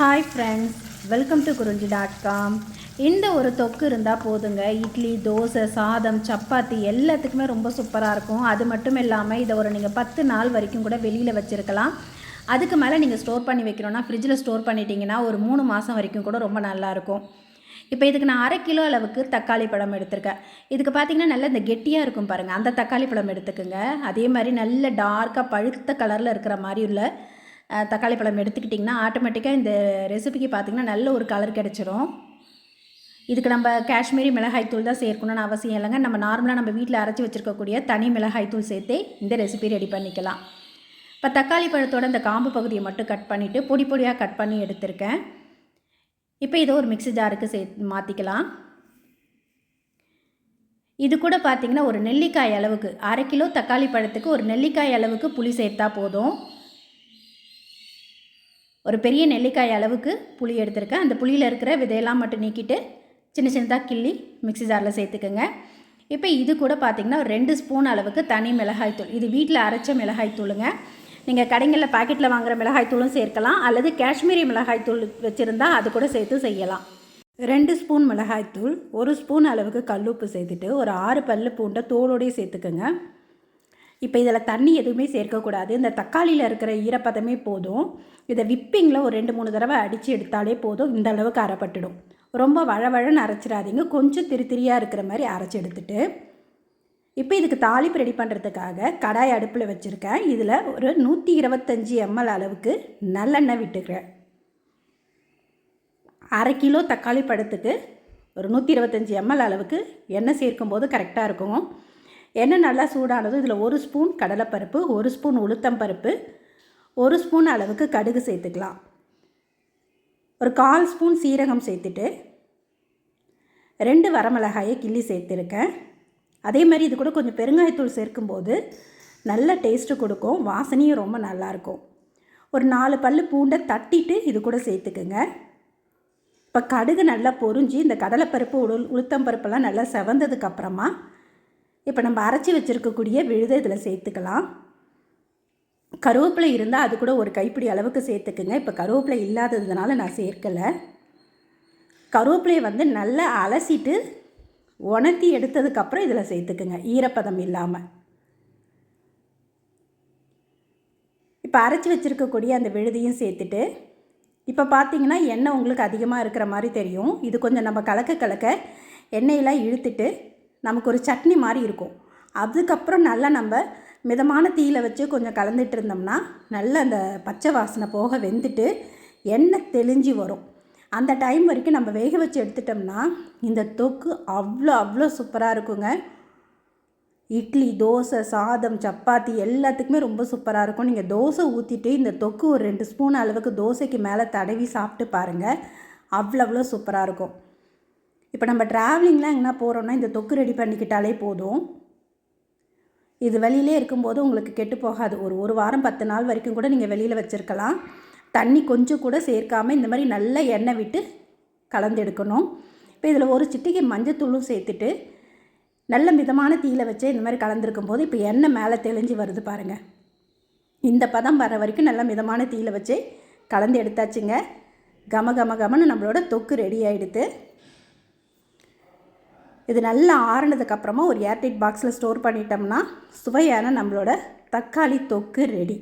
Hi friends welcome to Kurinji dot com இந்த ஒரு தொக்கு இருந்தால் போதுங்க. இட்லி தோசை சாதம் சப்பாத்தி எல்லாத்துக்குமே ரொம்ப சூப்பராக இருக்கும். அது மட்டும் இல்லாமல் இதை ஒரு நீங்கள் பத்து நாள் வரைக்கும் கூட வெளியில் வச்சுருக்கலாம். அதுக்கு மேலே நீங்கள் ஸ்டோர் பண்ணி வைக்கணும்னா ஃப்ரிட்ஜில் ஸ்டோர் பண்ணிட்டீங்கன்னா ஒரு மூணு மாதம் வரைக்கும் கூட ரொம்ப நல்லாயிருக்கும் இப்போ இதுக்கு நான் அரை கிலோ அளவுக்கு தக்காளி பழம் எடுத்திருக்கேன். இதுக்கு பார்த்தீங்கன்னா நல்ல இந்த கெட்டியாக இருக்கும் பாருங்கள் அந்த தக்காளி பழம் எடுத்துக்கோங்க. அதே மாதிரி நல்ல டார்க்காக பழுத்த கலரில் இருக்கிற மாதிரி உள்ள தக்காளி பழம் எடுத்துக்கிட்டிங்கன்னா ஆட்டோமேட்டிக்காக இந்த ரெசிபிக்கு பார்த்தீங்கன்னா நல்ல ஒரு கலர் கிடச்சிரும். இதுக்கு நம்ம காஷ்மீரி மிளகாய் தூள் தான் சேர்க்கணும்னு அவசியம் இல்லைங்க. நம்ம நார்மலாக நம்ம வீட்டில் அரைச்சி வச்சுருக்கக்கூடிய தனி மிளகாய் தூள் சேர்த்தே இந்த ரெசிபி ரெடி பண்ணிக்கலாம். இப்போ தக்காளி பழத்தோட இந்த காம்பு பகுதியை மட்டும் கட் பண்ணிவிட்டு பொடி பொடியாக கட் பண்ணி எடுத்திருக்கேன். இப்போ இதை ஒரு மிக்ஸி ஜாருக்கு சே மாற்றிக்கலாம் இது கூட பார்த்திங்கன்னா ஒரு நெல்லிக்காய் அளவுக்கு அரை கிலோ தக்காளி பழத்துக்கு ஒரு நெல்லிக்காய் அளவுக்கு புளி சேர்த்தா போதும். ஒரு பெரிய நெல்லிக்காய் அளவுக்கு புளி எடுத்திருக்கேன். அந்த புளியில் இருக்கிற விதையெல்லாம் மட்டும் நீக்கிட்டு சின்ன சின்னதாக கிள்ளி மிக்ஸி ஜாரில் சேர்த்துக்கோங்க. இப்போ இது கூட பார்த்தீங்கன்னா ஒரு ரெண்டு ஸ்பூன் அளவுக்கு தனி மிளகாய்த்தூள் இது வீட்டில் அரைச்ச மிளகாய்த்தூளுங்க நீங்கள் கடைங்களில் பாக்கெட்டில் வாங்குற மிளகாய்த்தூளும் சேர்க்கலாம். அல்லது காஷ்மீரி மிளகாய்த்தூள் வச்சுருந்தா அது கூட சேர்த்து செய்யலாம். ரெண்டு ஸ்பூன் மிளகாய்த்தூள் ஒரு ஸ்பூன் அளவுக்கு கல்லுப்பு சேர்த்துட்டு ஒரு ஆறு பல்லு பூண்டை தோலோடையே சேர்த்துக்கோங்க. இப்போ இதில் தண்ணி எதுவுமே சேர்க்கக்கூடாது. இந்த தக்காளியில் இருக்கிற ஈரப்பதமே போதும். இதை விப்பிங்கில் ஒரு ரெண்டு மூணு தடவை அடித்து எடுத்தாலே போதும். இந்த அளவுக்கு அரைப்பட்டுடும். ரொம்ப வழவழன்னு அரைச்சிடாதீங்க. கொஞ்சம் திருத்திரியாக திரியாக இருக்கிற மாதிரி அரைச்சி எடுத்துட்டு. இப்போ இதுக்கு தாளிப்பு ரெடி பண்ணுறதுக்காக கடாய் அடுப்பில் வச்சுருக்கேன். இதில் ஒரு நூற்றி இருபத்தஞ்சி எம்எல் அளவுக்கு நல்லெண்ணெய் விட்டுக்கிறேன். அரை கிலோ தக்காளி பழத்துக்கு ஒரு நூற்றி இருபத்தஞ்சி எம்எல் அளவுக்கு எண்ணெய் சேர்க்கும்போது கரெக்டாக இருக்கும். எண்ணெய் நல்லா சூடானதும் இதில் ஒரு ஸ்பூன் கடலைப்பருப்பு ஒரு ஸ்பூன் உளுத்தம்பருப்பு ஒரு ஸ்பூன் அளவுக்கு கடுகு சேர்த்துக்கலாம். ஒரு கால் ஸ்பூன் சீரகம் சேர்த்துட்டு ரெண்டு வரமிளகாயை கிள்ளி சேர்த்துருக்கேன். அதே மாதிரி இது கூட கொஞ்சம் பெருங்காயத்தூள் சேர்க்கும்போது நல்ல டேஸ்ட்டு கொடுக்கும். வாசனையும் ரொம்ப நல்லாயிருக்கும். ஒரு நாலு பல் பூண்டை தட்டிட்டு இது கூட சேர்த்துக்குங்க. இப்போ கடுகு நல்லா பொரிஞ்சு இந்த கடலைப்பருப்பு உளுல் உளுத்தம்பருப்பெல்லாம் நல்லா செவந்ததுக்கப்புறமா அப்புறமா இப்போ நம்ம அரைச்சி வச்சுருக்கக்கூடிய விழுதை இதில் சேர்த்துக்கலாம். கருவேப்பிலை இருந்தால் அது கூட ஒரு கைப்பிடி அளவுக்கு சேர்த்துக்குங்க. இப்போ கருவேப்பிலை இல்லாததுனால நான் சேர்க்கலை. கருவேப்பிலையை வந்து நல்லா அலசிட்டு உணர்த்தி எடுத்ததுக்கப்புறம் இதில் சேர்த்துக்குங்க. ஈரப்பதம் இல்லாமல் இப்போ அரைச்சி வச்சுருக்கக்கூடிய அந்த விழுதியும் சேர்த்துட்டு இப்போ பார்த்தீங்கன்னா எண்ணெய் உங்களுக்கு அதிகமாக இருக்கிற மாதிரி தெரியும். இது கொஞ்சம் நம்ம கலக்க கலக்க எண்ணெயெல்லாம் இழுத்துட்டு நமக்கு ஒரு சட்னி மாதிரி இருக்கும். அதுக்கப்புறம் நல்லா நம்ம மிதமான தீயில் வச்சு கொஞ்சம் கலந்துட்டு இருந்தோம்னா நல்லா அந்த பச்சை வாசனை போக வெந்துட்டு எண்ணெய் தெளிஞ்சு வரும். அந்த டைம் வரைக்கும் நம்ம வேக வச்சு எடுத்துட்டோம்னா இந்த தொக்கு அவ்வளோ அவ்வளோ சூப்பராக இருக்குங்க. இட்லி தோசை சாதம் சப்பாத்தி எல்லாத்துக்குமே ரொம்ப சூப்பராக இருக்கும். நீங்கள் தோசை ஊற்றிட்டு இந்த தொக்கு ஒரு ரெண்டு ஸ்பூன் அளவுக்கு தோசைக்கு மேலே தடவி சாப்பிட்டு பாருங்கள் அவ்வளோ அவ்வளோ சூப்பராக இருக்கும். இப்போ நம்ம ட்ராவலிங்லாம் எங்கன்னா போகிறோன்னா இந்த தொக்கு ரெடி பண்ணிக்கிட்டாலே போதும். இது வெளியிலே இருக்கும்போது உங்களுக்கு கெட்டு போகாது. ஒரு ஒரு வாரம் பத்து நாள் வரைக்கும் கூட நீங்கள் வெளியில் வச்சுருக்கலாம். தண்ணி கொஞ்சம் கூட சேர்க்காமல் இந்த மாதிரி நல்ல எண்ணெய் விட்டு கலந்து எடுக்கணும் இப்போ இதில் ஒரு சிட்டிகை மஞ்சத்தூளும் சேர்த்துட்டு நல்ல மிதமான தீயில வச்சு இந்த மாதிரி கலந்துருக்கும் போது இப்போ எண்ணெய் மேலே தெளிஞ்சு வருது பாருங்கள் இந்த பதம் வர வரைக்கும் நல்ல மிதமான தீயில வச்சு கலந்து எடுத்தாச்சுங்க. கம கம கமன்னு நம்மளோட தொக்கு ரெடி ஆகிடுது இது நல்லா ஆறுனதுக்கப்புறமா ஒரு ஏர்டைட் பாக்ஸில் ஸ்டோர் பண்ணிட்டோம்னா சுவையான நம்மளோட தக்காளி தொக்கு ரெடி.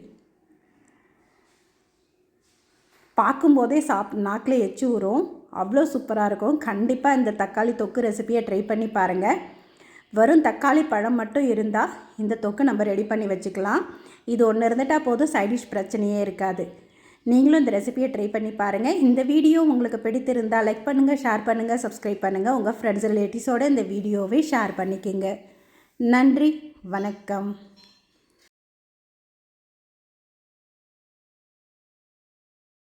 பார்க்கும்போதே சாப் நாக்கில் எச்சு ஊறும். அவ்வளோ சூப்பராக இருக்கும். கண்டிப்பாக இந்த தக்காளி தொக்கு ரெசிபியை ட்ரை பண்ணி பாருங்கள் வெறும் தக்காளி பழம் மட்டும் இருந்தால் இந்த தொக்கு நம்ம ரெடி பண்ணி வச்சுக்கலாம். இது ஒன்று இருந்துட்டால் போதும். சைடிஷ் பிரச்சனையே இருக்காது. நீங்களும் இந்த ரெசிபியை ட்ரை பண்ணி பாருங்கள் இந்த வீடியோ உங்களுக்கு பிடித்திருந்தால் லைக் பண்ணுங்கள் ஷேர் பண்ணுங்கள் சப்ஸ்கிரைப் பண்ணுங்கள் உங்கள் ஃப்ரெண்ட்ஸ் ரிலேட்டிவ்ஸோடு இந்த வீடியோவை ஷேர் பண்ணிக்கிங்க. நன்றி வணக்கம்.